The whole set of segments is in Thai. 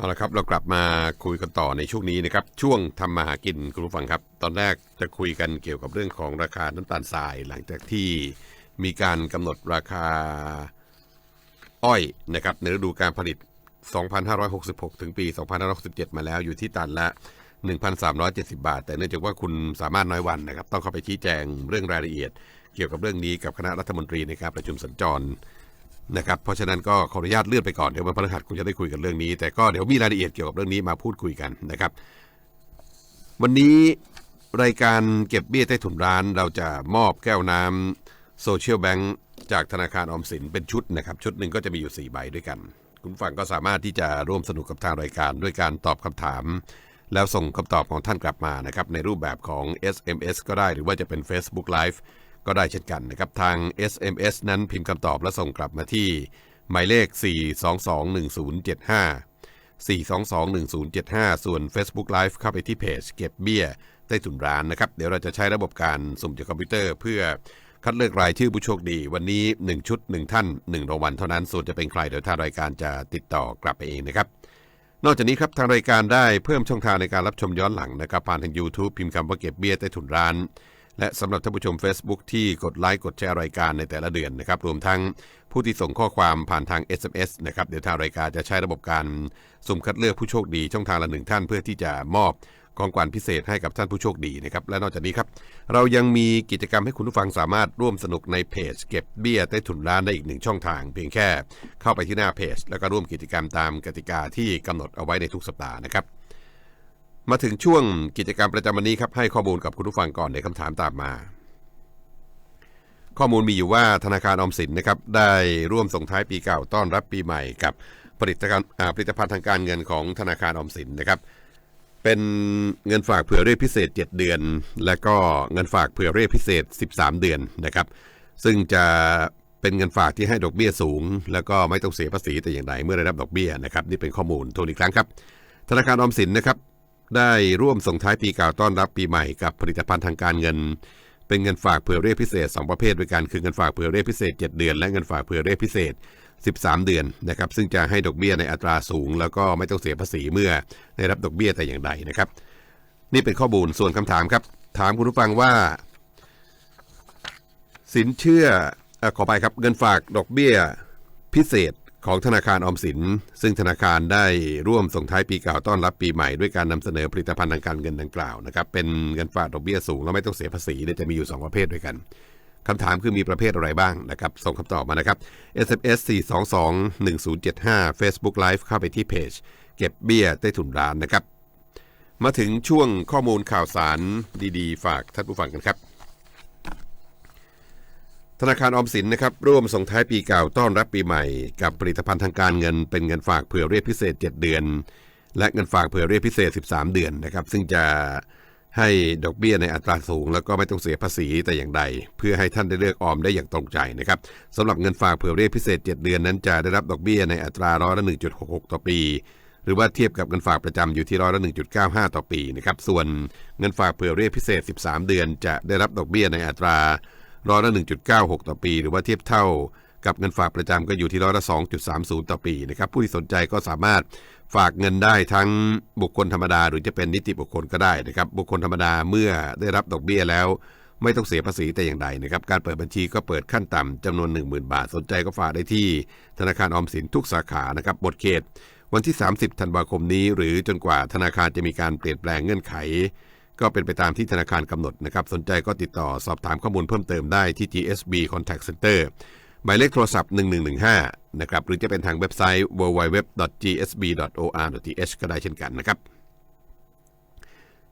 เอาละครับเรากลับมาคุยกันต่อในช่วงนี้นะครับช่วงทำมาหากินคุณผู้ฟังครับ ตอนแรกจะคุยกันเกี่ยวกับเรื่องของราคาน้ำตาลทราย หลังจากที่มีการกำหนดราคาอ้อยนะครับในฤดูการผลิต 2566 ถึงปี 2567 มาแล้วอยู่ที่ตันละ 1,370 บาท แต่เนื่องจากว่าคุณสามารถน้อยวันนะครับ ต้องเข้าไปชี้แจงเรื่องรายละเอียด เกี่ยวกับเรื่องนี้กับคณะรัฐมนตรีในการประชุมสัญจร นะครับเพราะฉะนั้นก็ขออนุญาตเลื่อนไปก่อนเดี๋ยววันพฤหัสคงจะได้คุยกันเรื่องนี้ แต่ก็เดี๋ยวมีรายละเอียดเกี่ยวกับเรื่องนี้มาพูดคุยกันนะครับ วันนี้รายการเก็บเบี้ยใต้ถุนร้านเราจะมอบแก้วน้ำโซเชียลแบงค์จากธนาคารออมสินเป็นชุดนะครับ ชุดหนึ่งก็จะมีอยู่ 4 ใบด้วยกัน คุณฟังก็สามารถที่จะร่วมสนุกกับทางรายการด้วยการตอบคำถาม แล้วส่งคำตอบของท่านกลับมานะครับในรูปแบบของ SMS ก็ได้หรือว่าจะเป็น Facebook Live ก็ได้เช่นกันนะครับทาง SMS นั้นพิมพ์คำตอบและส่งกลับมาที่ หมายเลข 4221075 4221075 ส่วน Facebook Live เข้าไปที่เพจเก็บเบี้ยใต้ถุนร้านนะครับ เดี๋ยวเราจะใช้ระบบการสุ่มจากคอมพิวเตอร์ เพื่อคัดเลือกรายชื่อผู้โชคดี วันนี้ 1 ชุด 1 ท่าน 1รางวัลเท่านั้น ส่วนจะเป็นใครเดี๋ยวทางรายการจะติดต่อกลับไปเองนะครับ นอกจากนี้ครับทางรายการได้เพิ่มช่องทางในการรับชมย้อนหลังนะครับผ่านทาง YouTube พิมพ์คำว่าเก็บเบี้ยใต้ถุนร้าน และสำหรับท่านผู้ชม Facebook ที่กดไลค์กดแชร์รายการในแต่ละเดือนนะครับ รวมทั้งผู้ที่ส่งข้อความผ่านทาง SMS นะครับ เดี๋ยวทางรายการจะใช้ระบบการสุ่มคัดเลือกผู้โชคดีช่องทางละหนึ่งท่านเพื่อที่จะมอบของขวัญพิเศษให้กับท่านผู้โชคดีนะครับ และนอกจากนี้ครับ เรายังมีกิจกรรมให้คุณผู้ฟังสามารถร่วมสนุกในเพจ เก็บเบี้ยใต้ถุนร้านได้อีกหนึ่งช่องทาง เพียงแค่เข้าไปที่หน้าเพจ แล้วก็ร่วมกิจกรรมตามกติกาที่กำหนดเอาไว้ในทุกสัปดาห์นะครับ มาถึงช่วงกิจกรรมประจำวันนี้ครับให้ข้อมูลกับคุณผู้ฟังก่อนในคำถามตามมา ข้อมูลมีอยู่ว่าธนาคารออมสินนะครับได้ร่วมส่งท้ายปีเก่าต้อนรับปีใหม่กับผลิตภัณฑ์อ่าผลิตภัณฑ์ทางการเงินของธนาคารออมสินนะครับ เป็นเงินฝากเผื่อเรียกพิเศษ 7 เดือน และก็เงินฝากเผื่อเรียกพิเศษ 13 เดือนนะครับ ซึ่งจะเป็นเงินฝากที่ให้ดอกเบี้ยสูง แล้วก็ไม่ต้องเสียภาษีแต่อย่างใดเมื่อได้รับดอกเบี้ยนะครับนี่เป็นข้อมูลทวนอีกครั้งครับ ธนาคารออมสินนะครับ ได้ร่วมส่งท้ายปีเก่าต้อนรับปีใหม่กับผลิตภัณฑ์ทางการเงิน เป็นเงินฝากเผื่อเรียกพิเศษ 2 ประเภทด้วยกันคือเงินฝากเผื่อเรียกพิเศษ 7 เดือน และเงินฝากเผื่อเรียกพิเศษ 13 เดือนนะครับซึ่งจะให้ดอกเบี้ยในอัตราสูง แล้วก็ไม่ต้องเสียภาษีเมื่อได้รับดอกเบี้ยแต่อย่างใดนะครับ นี่เป็นข้อมูลส่วนคำถามครับ ถามคุณผู้ฟังว่า สินเชื่ออขอไปครับเงินฝากดอกเบี้ยพิเศษ ของธนาคารออมสิน ซึ่งธนาคารได้ร่วมส่งท้ายปีเก่าต้อนรับปีใหม่ด้วยการนำเสนอผลิตภัณฑ์ทางการเงินดังกล่าวนะครับเป็นเงินฝากดอกเบี้ยสูงแล้วไม่ต้องเสียภาษีเนี่ยจะมีอยู่ 2 ประเภทด้วยกันคำถามคือมีประเภทอะไรบ้างนะครับ ส่งคำตอบมานะครับ SMS 422 1075 Facebook Live เข้าไปที่เพจ เก็บเบี้ยใต้ถุนร้านนะครับ มาถึงช่วงข้อมูลข่าวสารดีๆ ฝากท่านผู้ฟังกันครับ ธนาคารออมสินนะครับร่วมส่งท้ายปีเก่าต้อนรับปีใหม่ กับผลิตภัณฑ์ทางการเงินเป็นเงินฝากเผื่อเรียกพิเศษ 7 เดือน และเงินฝากเผื่อเรียกพิเศษ 13 เดือนนะครับซึ่งจะให้ดอกเบี้ยในอัตราสูง แล้วก็ไม่ต้องเสียภาษีแต่อย่างใด เพื่อให้ท่านได้เลือกออมได้อย่างตรงใจนะครับสำหรับเงินฝากเผื่อเรียกพิเศษ 7 เดือนนั้นจะได้รับดอกเบี้ยในอัตราร้อยละ1.66 ต่อปี หรือว่าเทียบกับเงินฝากประจำอยู่ที่ร้อยละ1.95 ต่อปีนะครับส่วนเงินฝากเผื่อเรียกพิเศษ 13 เดือน จะได้รับดอกเบี้ยในอัตรา ร้อยละ 1.96 ต่อปี หรือว่าเทียบเท่ากับเงินฝากประจำก็อยู่ที่ร้อยละ 2.30 ต่อปีนะครับผู้ที่สนใจก็สามารถฝากเงินได้ทั้งบุคคลธรรมดา หรือจะเป็นนิติบุคคลก็ได้นะครับบุคคลธรรมดาเมื่อได้รับดอกเบี้ยแล้ว ไม่ต้องเสียภาษีแต่อย่างใดนะครับการเปิดบัญชีก็เปิดขั้นต่ำจำนวน 10,000 บาท สนใจก็ฝากได้ที่ธนาคารออมสินทุกสาขานะครับหมดเขต วันที่ 30 ธันวาคมนี้ หรือจนกว่าธนาคารจะมีการเปลี่ยนแปลงเงื่อนไข ก็เป็นไปตามที่ธนาคารกำหนดนะครับ สนใจก็ติดต่อสอบถามข้อมูลเพิ่มเติมได้ที่ GSB Contact Center หมายเลขโทรศัพท์ 1115 นะครับ หรือจะเป็นทางเว็บไซต์ www.gsb.or.th ก็ได้เช่นกันนะครับ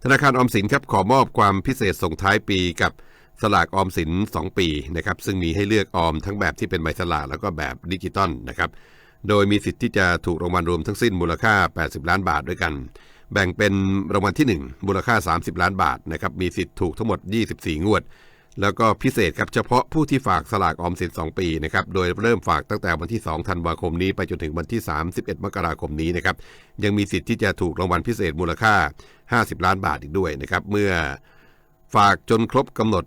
ธนาคารออมสินครับขอมอบความพิเศษส่งท้ายปีกับสลากออมสิน 2 ปีนะครับ ซึ่งมีให้เลือกออมทั้งแบบที่เป็นใบสลากแล้วก็แบบดิจิตอลนะครับ โดยมีสิทธิ์ที่จะถูกรางวัลรวมทั้งสิ้นมูลค่า 80 ล้านบาทด้วยกัน แบ่งเป็นรางวัลที่ 1 มูลค่า 30 ล้านบาทนะครับมีสิทธิ์ถูกทั้งหมด 24 งวด แล้วก็พิเศษครับเฉพาะผู้ที่ฝากสลากออมสิน 2 ปีนะครับโดยเริ่มฝากตั้งแต่วันที่ 2 ธันวาคมนี้ ไปจนถึงวันที่ 31 มกราคมนี้นะครับยังมีสิทธิ์ที่จะถูกรางวัลพิเศษมูลค่า 50 ล้านบาทอีกด้วยนะครับเมื่อฝากจนครบกำหนด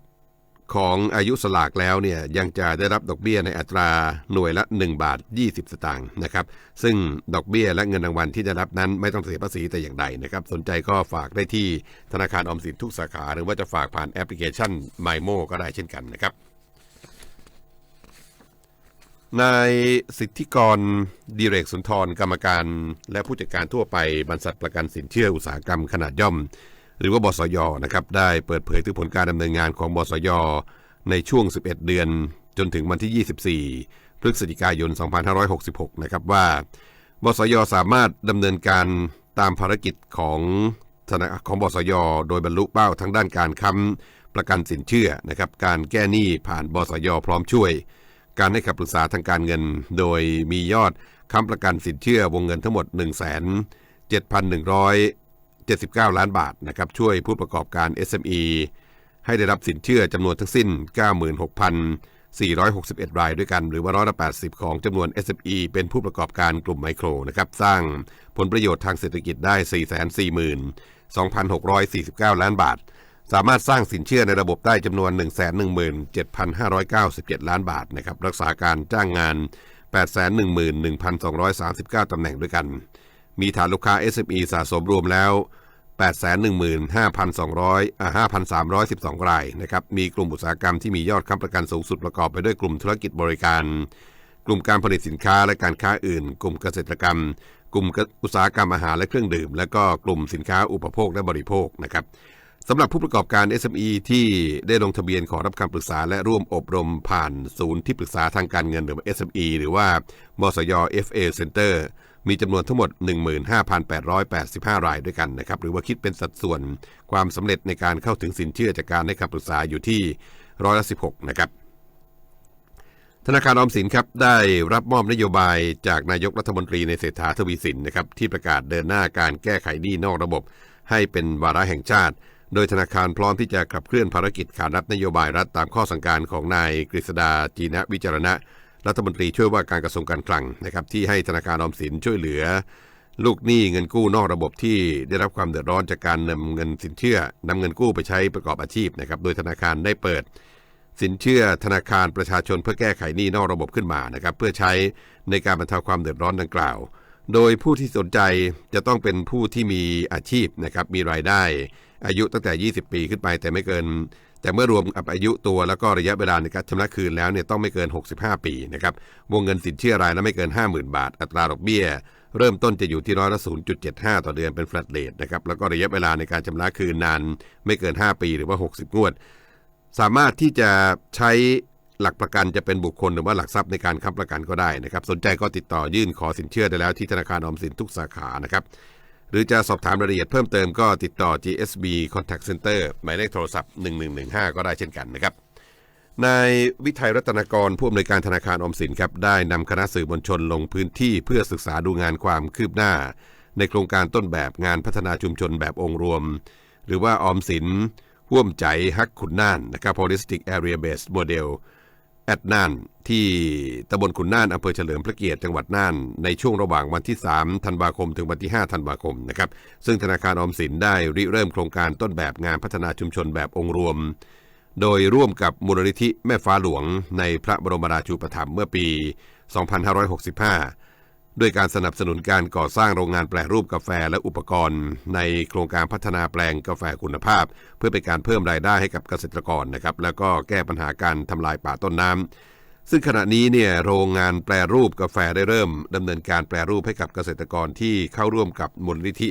ของอายุสลากแล้วเนี่ยยังจะได้รับดอกเบี้ยในอัตราหน่วยละ 1 บาท 20 สตางค์นะครับ ซึ่งดอกเบี้ยและเงินรางวัลที่ได้รับนั้นไม่ต้องเสียภาษีแต่อย่างใดนะครับ สนใจก็ฝากได้ที่ธนาคารออมสินทุกสาขา หรือว่าจะฝากผ่านแอปพลิเคชัน m y m o ก็ได้เช่นกันนะครับนายสิทธิกรดีเรกสุนทรกรรมการ และผู้จัดการทั่วไปบรรษัทประกันสินเชื่ออุตสาหกรรมขนาดย่อม หรือว่าบสยนะครับได้เปิดเผยถึงผลการดำเนินงานของบสยในช่วง 11 เดือน จนถึงวันที่ 24 พฤศจิกายน 2566 นะครับว่า บสยสามารถดำเนินการตามภารกิจของธนาของบสยโดยบรรลุเป้าทั้งด้านการค้ำประกันสินเชื่อนะครับการแก้หนี้ผ่านบสยพร้อมช่วย การให้คำปรึกษาทางการเงิน โดยมียอดค้ำประกันสินเชื่อวงเงินทั้งหมด 1 7 1 79 ล้านบาทนะครับช่วยผู้ประกอบการ SME ให้ได้รับสินเชื่อจำนวนทั้งสิ้น 96,461 รายด้วยกัน หรือว่าร้อยละ80 ของจำนวน SME เป็นผู้ประกอบการกลุ่มไมโครนะครับสร้างผลประโยชน์ทางเศรษฐกิจได้ 442,649 ล้านบาท สามารถสร้างสินเชื่อในระบบได้จำนวน 117,597 ล้านบาทนะครับรักษาการจ้างงาน 811,239 ตำแหน่งด้วยกัน มีฐานลูกค้า SME สะสมรวมแล้ว 815,200อ่า5,312 รายนะครับมีกลุ่มอุตสาหกรรมที่มียอดค้ำประกันสูงสุดประกอบไปด้วยกลุ่มธุรกิจบริการ กลุ่มการผลิตสินค้าและการค้าอื่น กลุ่มเกษตรกรรม กลุ่มอุตสาหกรรมอาหารและเครื่องดื่ม และก็กลุ่มสินค้าอุปโภคและบริโภคนะครับสำหรับผู้ประกอบการ SME ที่ได้ลงทะเบียนขอรับคำปรึกษาและร่วมอบรมผ่านศูนย์ที่ปรึกษาทางการเงินหรือ SME หรือว่าบสย FA Center มีจำนวนทั้งหมด 15,885 รายด้วยกันนะครับ หรือว่าคิดเป็นสัดส่วนความสำเร็จในการเข้าถึงสินเชื่อจากการให้คำปรึกษาอยู่ที่ร้อยละ16 นะครับ ธนาคารออมสินครับได้รับมอบนโยบายจากนายกรัฐมนตรีในเศรษฐาทวีสินนะครับที่ประกาศเดินหน้าการแก้ไขหนี้นอกระบบ ให้เป็นวาระแห่งชาติ โดยธนาคารพร้อมที่จะขับเคลื่อนภารกิจขานรับนโยบายรัฐตามข้อสั่งการของนายกฤษดาจีนะวิจารณะ รัฐมนตรีช่วยว่าการกระทรวงการคลังนะครับที่ให้ธนาคารออมสินช่วยเหลือ ลูกหนี้เงินกู้นอกระบบที่ได้รับความเดือดร้อนจากการนำเงินสินเชื่อนำเงินกู้ไปใช้ประกอบอาชีพนะครับโดยธนาคารได้เปิด สินเชื่อธนาคารประชาชนเพื่อแก้ไขหนี้นอกระบบขึ้นมานะครับเพื่อใช้ในการบรรเทาความเดือดร้อนดังกล่าว โดยผู้ที่สนใจจะต้องเป็นผู้ที่มีอาชีพนะครับมีรายได้ อายุตั้งแต่ 20 ปีขึ้นไปแต่ไม่เกิน แต่เมื่อรวมกับอายุตัวแล้วก็ระยะเวลาในการชำระคืนแล้วเนี่ยต้องไม่เกิน 65 ปีนะครับวงเงินสินเชื่อรายละไม่เกิน 50,000 บาท อัตราดอกเบี้ย เริ่มต้นจะอยู่ที่ร้อยละ0.75 ต่อเดือนเป็น flat rate นะครับแล้วก็ระยะเวลาในการชำระคืนนานไม่เกิน 5 ปีหรือว่า 60 งวด สามารถที่จะใช้หลักประกันจะเป็นบุคคลหรือว่าหลักทรัพย์ในการค้ำประกันก็ได้นะครับ สนใจก็ติดต่อยื่นขอสินเชื่อได้แล้วที่ธนาคารออมสินทุกสาขานะครับ หรือจะสอบถามรายละเอียดเพิ่มเติมก็ติดต่อ GSB Contact Center หมายเลขโทรศัพท์ 1115 ก็ได้เช่นกันนะครับนายวิทัยรัตนกรผู้อำนวยการธนาคารอมสินครับได้นำคณะสื่อมวลชนลงพื้นที่เพื่อศึกษาดูงานความคืบหน้า ในโครงการต้นแบบงานพัฒนาชุมชนแบบองค์รวม หรือว่าออมสินห่วมใจฮักขุนน่านนะครับ Holistic Area Based Model แอดน่านที่ตำบลขุนน่านอำเภอเฉลิมพระเกียรติจังหวัดน่าน ในช่วงระหว่างวันที่ 3 ธันวาคม ถึงวันที่ 5 ธันวาคมนะครับ ซึ่งธนาคารออมสินได้ริเริ่มโครงการต้นแบบงานพัฒนาชุมชนแบบองค์รวม โดยร่วมกับมูลนิธิแม่ฟ้าหลวงในพระบรมราชูปถัมภ์เมื่อปี 2565 ด้วยการสนับสนุนการก่อสร้างโรงงานแปรรูปกาแฟและอุปกรณ์ ในโครงการพัฒนาแปลงกาแฟคุณภาพ เพื่อเป็นการเพิ่มรายได้ให้กับเกษตรกรนะครับแล้วก็แก้ปัญหาการทำลายป่าต้นน้ำซึ่งขณะนี้เนี่ยโรงงานแปรรูปกาแฟได้เริ่มดำเนินการแปรรูปให้กับเกษตรกรที่เข้าร่วมกับมูลนิธิ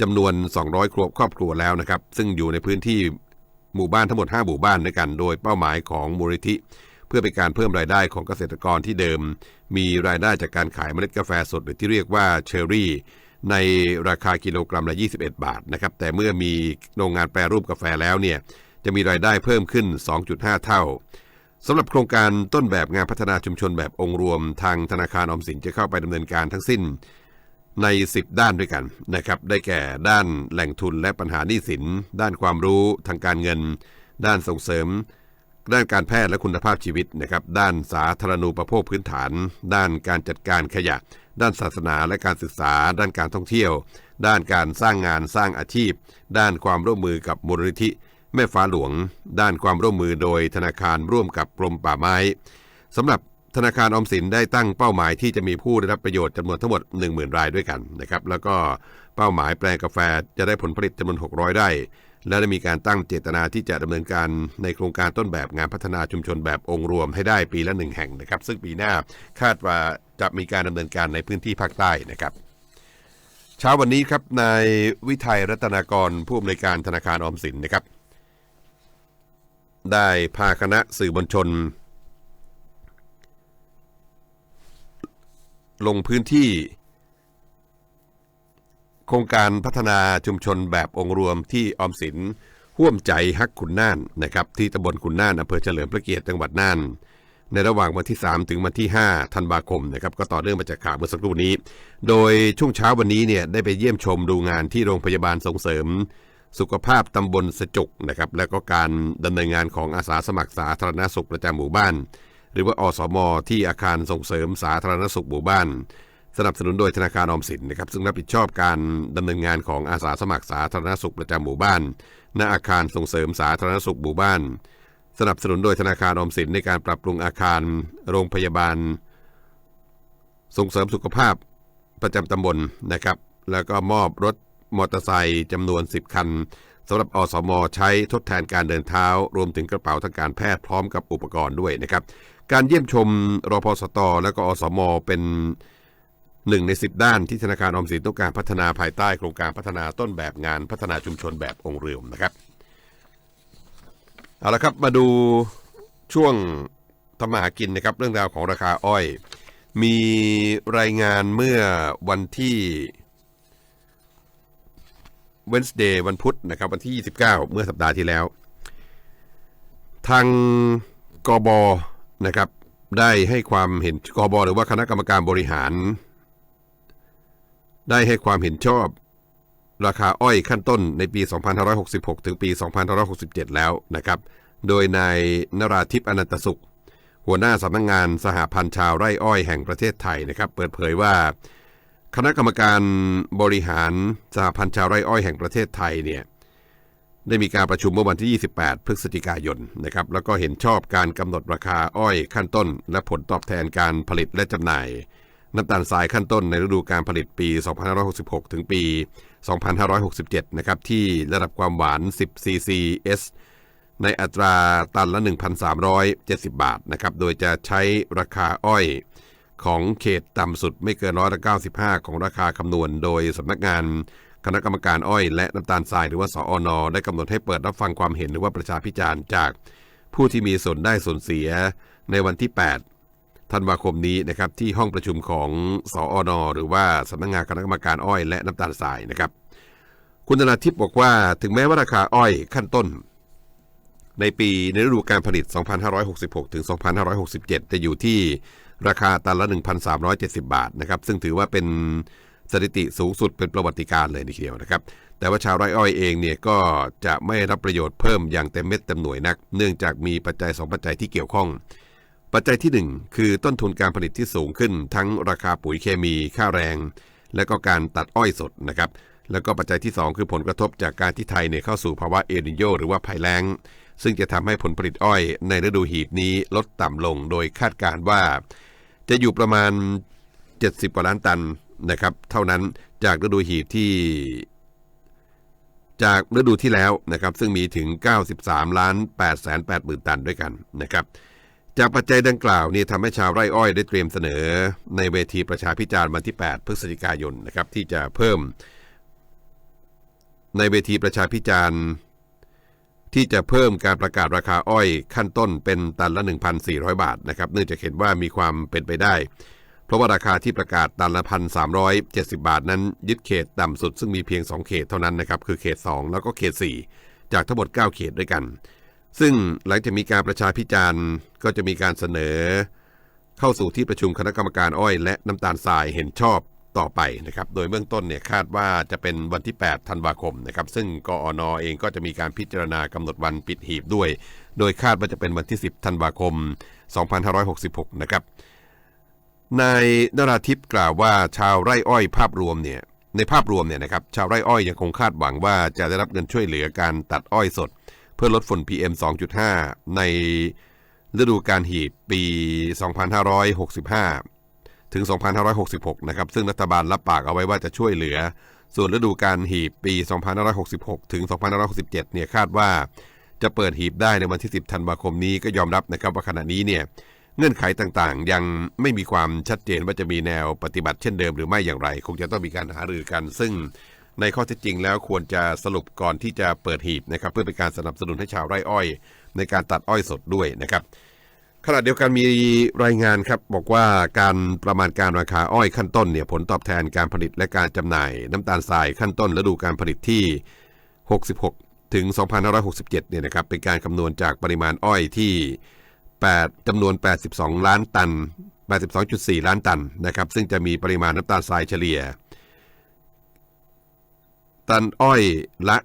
จำนวน 200 ครอบครอบครัวแล้วนะครับซึ่งอยู่ในพื้นที่หมู่บ้านทั้งหมด 5 หมู่บ้านด้วยกัน โดยเป้าหมายของมูลนิธิ พื่อเป็นการเพิ่มรายได้ของเกษตรกรที่เดิม มีรายได้จากการขายเมล็ดกาแฟสดหรือที่เรียกว่าเชอร์รี่ในราคากิโลกรัมละ 21 บาทนะครับแต่เมื่อมีโรงงานแปรรูปกาแฟแล้วเนี่ยจะมีรายได้เพิ่มขึ้น 2.5 เท่าสำหรับโครงการต้นแบบงานพัฒนาชุมชนแบบองค์รวม ทางธนาคารออมสินจะเข้าไปดำเนินการทั้งสิ้นใน 10 ด้านด้วยกันนะครับ ได้แก่ด้านแหล่งทุนและปัญหาหนี้สิน ด้านความรู้ทางการเงิน ด้านส่งเสริม ด้านการแพทย์และคุณภาพชีวิตนะครับ ด้านสาธารณูปโภคพื้นฐาน ด้านการจัดการขยะ ด้านศาสนาและการศึกษา ด้านการท่องเที่ยว ด้านการสร้างงานสร้างอาชีพ ด้านความร่วมมือกับมูลนิธิ แม่ฟ้าหลวง ด้านความร่วมมือโดยธนาคารร่วมกับกรมป่าไม้สำหรับธนาคารออมสินได้ตั้งเป้าหมายที่จะมีผู้ได้รับประโยชน์จำนวนทั้งหมด 10,000 รายด้วยกันนะครับแล้วก็เป้าหมายแปลงกาแฟจะได้ผลผลิตจำนวน 600 ไร่ และได้มีการตั้งเจตนาที่จะดำเนินการในโครงการต้นแบบงานพัฒนาชุมชนแบบองค์รวมให้ได้ปีละหนึ่งแห่งนะครับ ซึ่งปีหน้าคาดว่าจะมีการดำเนินการในพื้นที่ภาคใต้นะครับเช้าวันนี้ครับนายวิทัยรัตนากรผู้อำนวยการธนาคารออมสินนะครับ ได้พาคณะสื่อมวลชน ลงพื้นที่ โครงการพัฒนาชุมชนแบบองค์รวมที่ออมสินห่วมใจฮักขุนน่านนะครับที่ตำบลขุนน่านอำเภอเฉลิมพระเกียรติจังหวัดน่าน ในระหว่างวันที่ 3 ถึงวันที่ 5 ธันวาคมนะครับก็ต่อเนื่องมาจากข่าวเมื่อสักครู่นี้ โดยช่วงเช้าวันนี้เนี่ยได้ไปเยี่ยมชมดูงานที่โรงพยาบาลส่งเสริม สุขภาพตำบลสจุกนะครับแล้วก็การดำเนินงานของอาสาสมัครสาธารณสุขประจำหมู่บ้าน หรือว่าอสม ที่อาคารส่งเสริมสาธารณสุขหมู่บ้าน สนับสนุนโดยธนาคารออมสินนะครับซึ่งรับผิดชอบการดำเนินงานของอาสาสมัครสาธารณสุขประจำหมู่บ้าน ณอาคารส่งเสริมสาธารณสุขหมู่บ้าน สนับสนุนโดยธนาคารออมสินในการปรับปรุงอาคาร โรงพยาบาล ส่งเสริมสุขภาพประจำตำบลนะครับ แล้วก็มอบรถมอเตอร์ไซค์จำนวน 10 คันสำหรับอสมใช้ทดแทนการเดินเท้า รวมถึงกระเป๋าทางการแพทย์พร้อมกับอุปกรณ์ด้วยนะครับ การเยี่ยมชมรพสต และก็อสมเป็น หนึ่งใน 10 ด้านที่ธนาคารออมสินต้องการพัฒนาภายใต้โครงการพัฒนาต้นแบบงานพัฒนาชุมชนแบบองค์รวมนะครับเอาละครับมาดูช่วงทำมาหากินนะครับเรื่องราวของราคาอ้อย มีรายงานเมื่อวันที่ Wednesday วันพุธนะครับวันที่ 29 เมื่อสัปดาห์ที่แล้ว ทางกบนะครับได้ให้ความเห็นกบหรือว่าคณะกรรมการบริหาร ได้ให้ความเห็นชอบ ราคาอ้อยขั้นต้นในปี 2566 ถึงปี 2567 แล้วนะครับ โดยนายนราธิปอนันตสุข หัวหน้าสำนักงงานสหพันธ์ชาวไร่อ้อยแห่งประเทศไทยนะครับ เปิดเผยว่า คณะกรรมการบริหารสหพันธ์ชาวไร่อ้อยแห่งประเทศไทยเนี่ยได้มีการประชุมเมื่อวันที่ 28 พฤศจิกายนนะครับ แล้วก็เห็นชอบการกำหนดราคาอ้อยขั้นต้น และผลตอบแทนการผลิตและจำหน่าย น้ำตาลทรายขั้นต้นในฤดูการผลิตปี 2566 ถึงปี 2567 นะครับ ที่ระดับความหวาน 10 ccs ในอัตราตันละ 1,370 บาทนะครับ โดยจะใช้ราคาอ้อยของเขตต่ำสุดไม่เกินร้อยละ95 ของราคาคำนวณ โดยสำนักงานคณะกรรมการอ้อยและน้ำตาลทรายหรือว่าสอนอได้กำหนดให้เปิดรับฟังความเห็นหรือว่าประชาพิจารณ์จาก ผู้ที่มีส่วนได้ส่วนเสียในวันที่ 8 ธันวาคมนี้นะครับที่ห้องประชุมของสออนอหรือว่าสำนักงานคณะกรรมการอ้อยและน้ำตาลทรายนะครับ คุณธนาทิพย์บอกว่าถึงแม้ว่าราคาอ้อยขั้นต้น ในปีในฤดูการผลิต 2566 ถึง 2567 จะอยู่ที่ราคาตันละ 1,370 บาทนะครับซึ่งถือว่าเป็นสถิติสูงสุดเป็นประวัติการเลยทีเดียวนะครับ แต่ว่าชาวไร่อ้อยเองเนี่ยก็จะไม่รับประโยชน์เพิ่มอย่างเต็มเม็ดเต็มหน่วยนัก เนื่องจากมีปัจจัย 2 ปัจจัยที่เกี่ยวข้อง ปัจจัยที่ 1 คือต้นทุนการผลิตที่สูงขึ้น ทั้งราคาปุ๋ยเคมี ค่าแรง และก็การตัดอ้อยสดนะครับ แล้วก็ปัจจัยที่ 2 คือผลกระทบจากการที่ไทยเนี่ยเข้าสู่ภาวะเอลนิโยหรือว่าภัยแล้ง ซึ่งจะทำให้ผลผลิตอ้อยในฤดูหีบนี้ลดต่ำลง โดยคาดการณ์ว่า จะอยู่ประมาณ 70 กว่าล้านตันนะครับ เท่านั้นจากฤดูหีบที่ จากฤดูที่แล้วนะครับ ซึ่งมีถึง 93 ล้าน8แสน8หมื่นตันด้วยกันนะครับ จากปัจจัยดังกล่าวนี่ทำให้ชาวไร่อ้อยได้เตรียมเสนอ ในเวทีประชาพิจารณ์วันที่ 8 พฤศจิกายนนะครับที่จะเพิ่ม ในเวทีประชาพิจารณ์ ที่จะเพิ่มการประกาศราคาอ้อยขั้นต้นเป็นตันละ 1,400 บาทนะครับเนื่องจากเห็นว่ามีความเป็นไปได้ เพราะว่าราคาที่ประกาศตันละ1,370บาทนั้น ยึดเขตต่ำสุดซึ่งมีเพียง 2 เขตเท่านั้นนะครับคือเขต 2 แล้วก็เขต 4 จากทั้งหมด 9 เขตด้วยกัน ซึ่งหลังจากมีการประชาพิจารณ์ก็จะมีการเสนอ เข้าสู่ที่ประชุมคณะกรรมการอ้อยและน้ำตาลทรายเห็นชอบต่อไปนะครับ โดยเบื้องต้นเนี่ยคาดว่าจะเป็นวันที่ 8 ธันวาคมนะครับ ซึ่งกอนอเองก็จะมีการพิจารณากำหนดวันปิดหีบด้วย โดยคาดว่าจะเป็นวันที่ 10 ธันวาคม 2566 นะครับ นายนราทิพย์กล่าวว่าชาวไร่อ้อยภาพรวมเนี่ย ในภาพรวมเนี่ยนะครับ ชาวไร่อ้อยยังคงคาดหวังว่าจะได้รับเงินช่วยเหลือการตัดอ้อยสด เพื่อลดฝุ่น PM 2.5 ในฤดูการหีบปี 2565 ถึง 2566 นะครับ ซึ่งรัฐบาลรับปากเอาไว้ว่าจะช่วยเหลือ ส่วนฤดูการหีบปี 2566 ถึง 2567 เนี่ยคาดว่าจะเปิดหีบได้ในวันที่ 10 ธันวาคมนี้ก็ยอมรับนะครับว่าขณะนี้เนี่ยเงื่อนไขต่างๆ ยังไม่มีความชัดเจนว่าจะมีแนวปฏิบัติเช่นเดิมหรือไม่อย่างไร คงจะต้องมีการหารือกัน ซึ่ง ในข้อเท็จจริงแล้วควรจะสรุปก่อนที่จะเปิดหีบนะครับเพื่อเป็นการสนับสนุนให้ชาวไร่อ้อย ในการตัดอ้อยสดด้วยนะครับขณะเดียวกันมีรายงานครับบอกว่าการประมาณการราคาอ้อยขั้นต้นเนี่ยผลตอบแทนการผลิตและการจำหน่าย น้ำตาลทรายขั้นต้นฤดูการผลิตที่ 66 ถึง 2567 เนี่ยนะครับเป็นการคำนวณจากปริมาณอ้อยที่ 8จำนวน 82 ล้านตัน 82.4 ล้านตันนะครับซึ่งจะมีปริมาณน้ำตาลทรายเฉลี่ย ตันอ้อยละ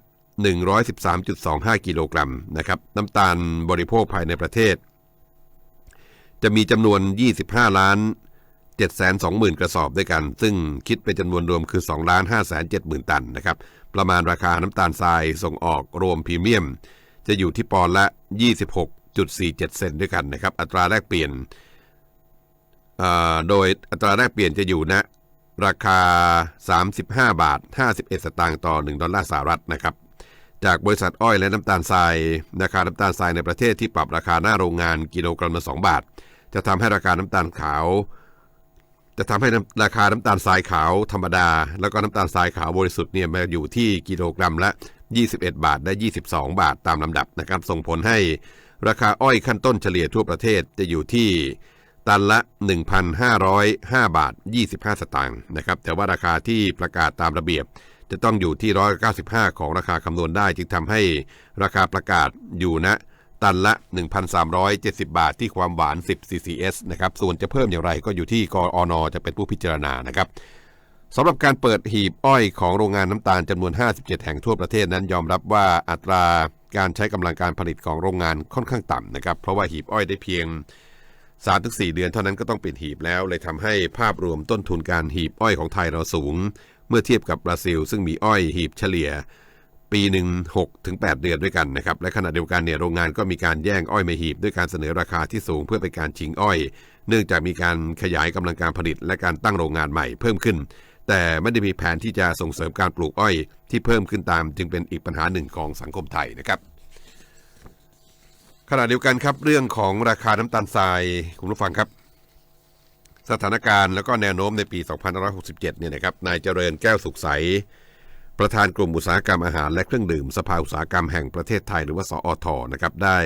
113.25 กิโลกรัมนะครับ น้ำตาลบริโภคภายในประเทศ จะมีจำนวน 25 ล้าน 720,000 กระสอบด้วยกัน ซึ่งคิดเป็นจำนวนรวมคือ 2 ล้าน 570,000 ตันนะครับ ประมาณราคาน้ำตาลทรายส่งออกรวมพรีเมียม จะอยู่ที่ปอนละ 26.47 เซนด้วยกันนะครับ อัตราแลกเปลี่ยนโดยอัตราแลกเปลี่ยนจะอยู่ณ ราคา 35 บาท 51 สตางค์ต่อ 1 ดอลลาร์สหรัฐนะครับ จากบริษัทอ้อยและน้ำตาลทรายราคาน้ำตาลทรายในประเทศที่ปรับราคาหน้าโรงงานกิโลกรัมละ 2 บาท จะทำให้ราคาน้ำตาลขาว จะทำให้ราคาน้ำตาลทรายขาวธรรมดา แล้วก็น้ำตาลทรายขาวบริสุทธิ์เนี่ยมาอยู่ที่กิโลกรัมละ 21 บาทและ 22 บาทตามลำดับนะครับ ส่งผลให้ราคาอ้อยขั้นต้นเฉลี่ยทั่วประเทศจะอยู่ที่ ตันละ 1,505 บาท 25 สตางค์นะครับ แต่ว่าราคาที่ประกาศตามระเบียบ จะต้องอยู่ที่ 195 ของราคาคำนวณได้ จึงทำให้ราคาประกาศอยู่ณตันละ 1,370 บาทที่ความหวาน 10 CCS นะครับ ส่วนจะเพิ่มอย่างไรก็อยู่ที่กออนจะเป็นผู้พิจารณานะครับสำหรับการเปิดหีบอ้อยของโรงงานน้ำตาลจำนวน 57 แห่งทั่วประเทศนั้นยอมรับว่าอัตราการใช้กำลังการผลิตของโรงงานค่อนข้างต่ำนะครับ เพราะว่าหีบอ้อยได้เพียง 3-4เดือนเท่านั้นก็ต้องปิดหีบแล้ว เลยทำให้ภาพรวมต้นทุนการหีบอ้อยของไทยเราสูง เมื่อเทียบกับบราซิล ซึ่งมีอ้อยหีบเฉลี่ย ปีหนึ่ง6ถึง8เดือนด้วยกันนะครับ และขณะเดียวกันเนี่ยโรงงานก็มีการแย่งอ้อยมาหีบด้วยการเสนอราคาที่สูงเพื่อเป็นการชิงอ้อย เนื่องจากมีการขยายกำลังการผลิตและการตั้งโรงงานใหม่เพิ่มขึ้น แต่ไม่ได้มีแผนที่จะส่งเสริมการปลูกอ้อย ที่เพิ่มขึ้นตามจึงเป็นอีกปัญหาหนึ่งของสังคมไทยนะครับ ขณะเดียวกันครับเรื่องของราคาน้ำตาลทรายคุณผู้ฟังครับ สถานการณ์แล้วก็แนวโน้มในปี 2567 เนี่ยนะครับนายเจริญแก้วสุขใส ประธานกลุ่มอุตสาหกรรมอาหารและเครื่องดื่มสภาอุตสาหกรรมแห่งประเทศไทยหรือว่าสอทนะครับได้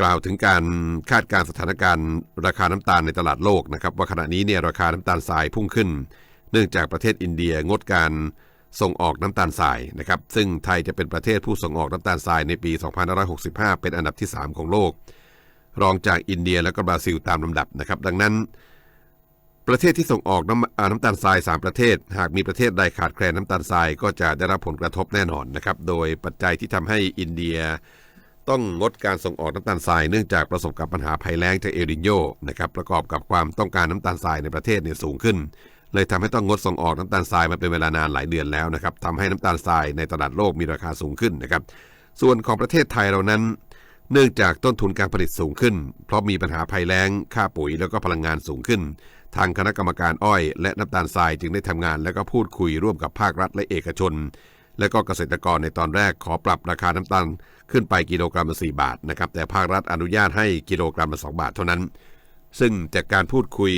กล่าวถึงการคาดการสถานการณ์ราคาน้ำตาลในตลาดโลกนะครับว่าขณะนี้เนี่ยราคาน้ำตาลทรายพุ่งขึ้น เนื่องจากประเทศอินเดียงดการ ส่งออกน้ำตาลทรายนะครับซึ่งไทยจะเป็นประเทศผู้ส่งออกน้ำตาลทรายในปี 2565 เป็นอันดับที่ 3 ของโลก รองจากอินเดียและก็บราซิลตามลำดับนะครับดังนั้น ประเทศที่ส่งออกน้ำน้ำตาลทราย 3 ประเทศ หากมีประเทศใดขาดแคลนน้ำตาลทรายก็จะได้รับผลกระทบแน่นอนนะครับโดยปัจจัยที่ทำให้อินเดียต้องงดการส่งออกน้ำตาลทรายเนื่องจากประสบกับปัญหาภัยแล้งจากเอลนิโยนะครับประกอบกับความต้องการน้ำตาลทรายในประเทศเนี่ยสูงขึ้น เลยทำให้ต้องงดส่งออกน้ำตาลทรายมาเป็นเวลานานหลายเดือนแล้วนะครับทำให้น้ำตาลทรายในตลาดโลกมีราคาสูงขึ้นนะครับ ส่วนของประเทศไทยเรานั้น เนื่องจากต้นทุนการผลิตสูงขึ้น เพราะมีปัญหาภัยแล้ง ค่าปุ๋ยแล้วก็พลังงานสูงขึ้น ทางคณะกรรมการอ้อย และน้ำตาลทรายจึงได้ทำงาน และก็พูดคุยร่วมกับภาครัฐและเอกชน และก็เกษตรกรในตอนแรกขอปรับราคาน้ำตาลขึ้นไปกิโลกรัมละ4บาทนะครับแต่ภาครัฐอนุญาตให้กิโลกรัมละ2บาทเท่านั้น ซึ่งจากการพูดคุย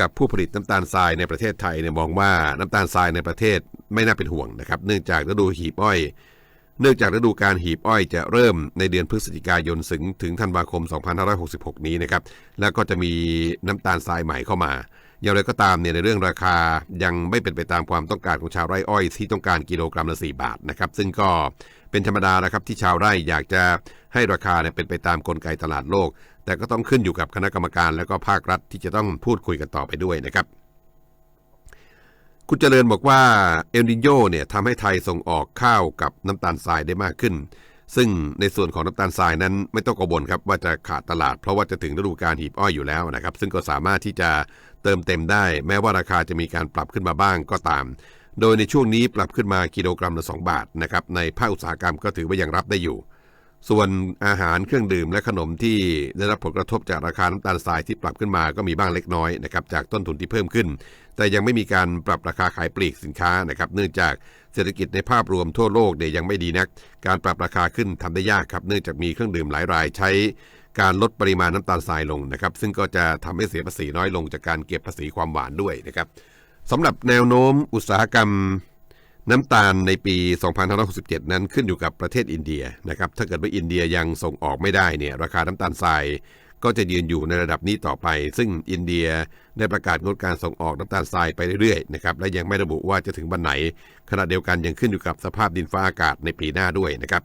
กับผู้ผลิตน้ำตาลทรายในประเทศไทยเนี่ยมองว่าน้ำตาลทรายในประเทศไม่น่าเป็นห่วงนะครับ เนื่องจากฤดูหีบอ้อย เนื่องจากฤดูการหีบอ้อยจะเริ่มในเดือนพฤศจิกายนถึงถึงธันวาคม 2566 นี้นะครับ แล้วก็จะมีน้ำตาลทรายใหม่เข้ามา อย่างไรก็ตามเนี่ยในเรื่องราคายังไม่เป็นไปตามความต้องการของชาวไร่อ้อยที่ต้องการกิโลกรัมละ 4 บาทนะครับ ซึ่งก็ เป็นธรรมดานะครับที่ชาวไร่อยากจะให้ราคาเนี่ยเป็นไปตามกลไกตลาดโลก แต่ก็ต้องขึ้นอยู่กับคณะกรรมการและก็ภาครัฐที่จะต้องพูดคุยกันต่อไปด้วยนะครับ คุณเจริญบอกว่าเอลนิโยเนี่ยทำให้ไทยส่งออกข้าวกับน้ำตาลทรายได้มากขึ้น ซึ่งในส่วนของน้ำตาลทรายนั้นไม่ต้องกังวลครับว่าจะขาดตลาดเพราะว่าจะถึงฤดูการหีบอ้อยอยู่แล้วนะครับ ซึ่งก็สามารถที่จะเติมเต็มได้ แม้ว่าราคาจะมีการปรับขึ้นมาบ้างก็ตาม โดยในช่วงนี้ปรับขึ้นมากิโลกรัมละ 2 บาทนะครับในภาคอุตสาหกรรมก็ถือว่ายังรับได้อยู่ ส่วนอาหารเครื่องดื่มและขนมที่ได้รับผลกระทบจากราคาน้ำตาลทรายที่ปรับขึ้นมาก็มีบ้างเล็กน้อยนะครับจากต้นทุนที่เพิ่มขึ้น แต่ยังไม่มีการปรับราคาขายปลีกสินค้านะครับเนื่องจากเศรษฐกิจในภาพรวมทั่วโลกเนี่ยยังไม่ดีนัก การปรับราคาขึ้นทำได้ยากครับเนื่องจากมีเครื่องดื่มหลายรายใช้การลดปริมาณน้ำตาลทรายลงนะครับซึ่งก็จะทำให้เสียภาษีน้อยลงจากการเก็บภาษีความหวานด้วยนะครับ สำหรับแนวโน้มอุตสาหกรรมน้ำตาลในปี 2567 นั้นขึ้นอยู่กับประเทศอินเดียนะครับ ถ้าเกิดว่าอินเดียยังส่งออกไม่ได้เนี่ย ราคาน้ำตาลทรายก็จะยืนอยู่ในระดับนี้ต่อไป ซึ่งอินเดียได้ประกาศงดการส่งออกน้ำตาลทรายไปเรื่อยๆนะครับ และยังไม่ระบุว่าจะถึงวันไหน ขณะเดียวกันยังขึ้นอยู่กับสภาพดินฟ้าอากาศในปีหน้าด้วยนะครับ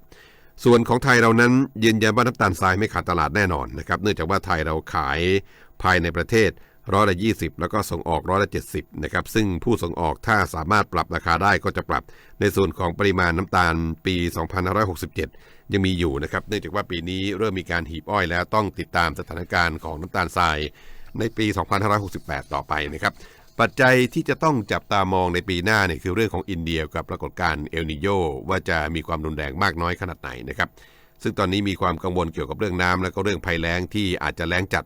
ส่วนของไทยเรานั้นยืนยันว่าน้ำตาลทรายไม่ขาดตลาดแน่นอนนะครับ เนื่องจากว่าไทยเราขายภายในประเทศ ร้อยละยีแล้วก็ส่งออกร้อยละเจ็นะครับซึ่งผู้ส่งออกถ้าสามารถปรับราคาได้ก็จะปรับ ในส่วนของปริมาณน้ำตาลปี 2567 ยังมีอยู่นะครับเนื่องจากว่าปีนี้เริ่มมีการหีบอ้อยแล้วต้องติดตามสถานการณ์ของน้ำตาลทรายในปี 2568 ต่อไปนะครับปัจจัยที่จะต้องจับตามองในปีหน้าเนี่ยคือเรื่องของอินเดียกับปรากฏการณ์เอลนิโยว่าจะมีความรุนแรงมากน้อยขนาดไหนนะครับซึ่งตอนนี้มีความกังวลเกี่ยวกับเรื่องน้ำและก็เรื่องภัยแล้งที่อาจจะแล้งจัด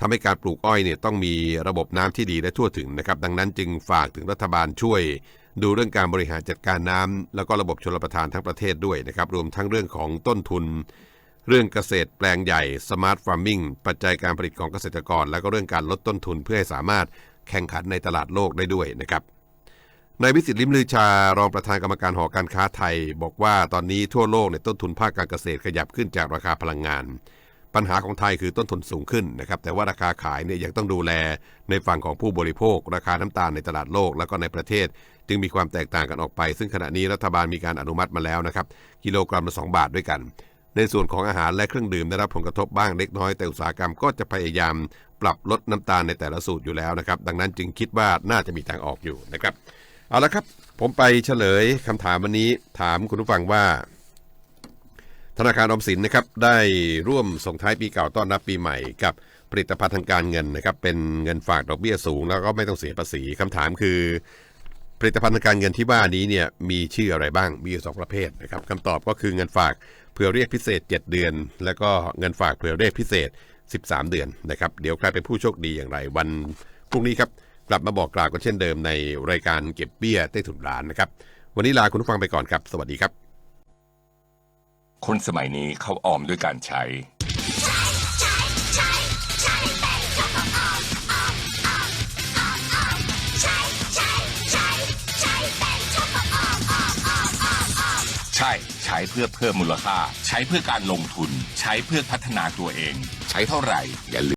ทำให้การปลูกอ้อยเนี่ยต้องมีระบบน้ำที่ดีและทั่วถึงนะครับ ดังนั้นจึงฝากถึงรัฐบาลช่วย ดูเรื่องการบริหารจัดการน้ำแล้วก็ระบบชลประทานทั้งประเทศด้วยนะครับ รวมทั้งเรื่องของต้นทุน เรื่องเกษตรแปลงใหญ่สมาร์ทฟาร์มิงปัจจัยการผลิตของเกษตรกร แล้วก็เรื่องการลดต้นทุนเพื่อให้สามารถแข่งขันในตลาดโลกได้ด้วยนะครับนายวิสิตลิมลือชารองประธานกรรมการหอการค้าไทย บอกว่าตอนนี้ทั่วโลกในต้นทุนภาคการเกษตรขยับขึ้นจากราคาพลังงาน ปัญหาของไทยคือต้นทุนสูงขึ้นนะครับแต่ว่าราคาขายเนี่ยยังต้องดูแลในฝั่งของผู้บริโภค ราคาน้ำตาลในตลาดโลกแล้วก็ในประเทศ จึงมีความแตกต่างกันออกไป ซึ่งขณะนี้รัฐบาลมีการอนุมัติมาแล้วนะครับกิโลกรัมละ2บาทด้วยกัน ในส่วนของอาหารและเครื่องดื่มได้รับผลกระทบบ้างเล็กน้อยแต่อุตสาหกรรมก็จะพยายามปรับลดน้ำตาลในแต่ละสูตรอยู่แล้วนะครับดังนั้นจึงคิดว่าน่าจะมีทางออกอยู่นะครับเอาละครับ ผมไปเฉลยคำถามวันนี้ถามคุณผู้ฟังว่า ธนาคารออมสินนะครับได้ร่วมส่งท้ายปีเก่าต้อนรับปีใหม่กับผลิตภัณฑ์ทางการเงินนะครับเป็นเงินฝากดอกเบี้ยสูง แล้วก็ไม่ต้องเสียภาษีคำถามคือ ผลิตภัณฑ์ทางการเงินที่ว่านี้เนี่ยมีชื่ออะไรบ้างมีอยู่สองประเภทนะครับคำตอบก็คือเงินฝากเผื่อเรียกพิเศษ 7 เดือน แล้วก็เงินฝากเผื่อเรียกพิเศษ 13 เดือนนะครับเดี๋ยวใครเป็นผู้โชคดีอย่างไร วันพรุ่งนี้ครับกลับมาบอกกล่าวกันเช่นเดิมในรายการเก็บเบี้ยใต้ถุนร้านนะครับวันนี้ลาคุณผู้ฟังไปก่อนครับ สวัสดีครับ คนสมัยนี้เขาออมด้วยการใช้ ใช่ใช้เพื่อเพิ่มมูลค่า ใช้เพื่อการลงทุน ใช้เพื่อพัฒนาตัวเอง ใช้เท่าไหร่อย่าลืม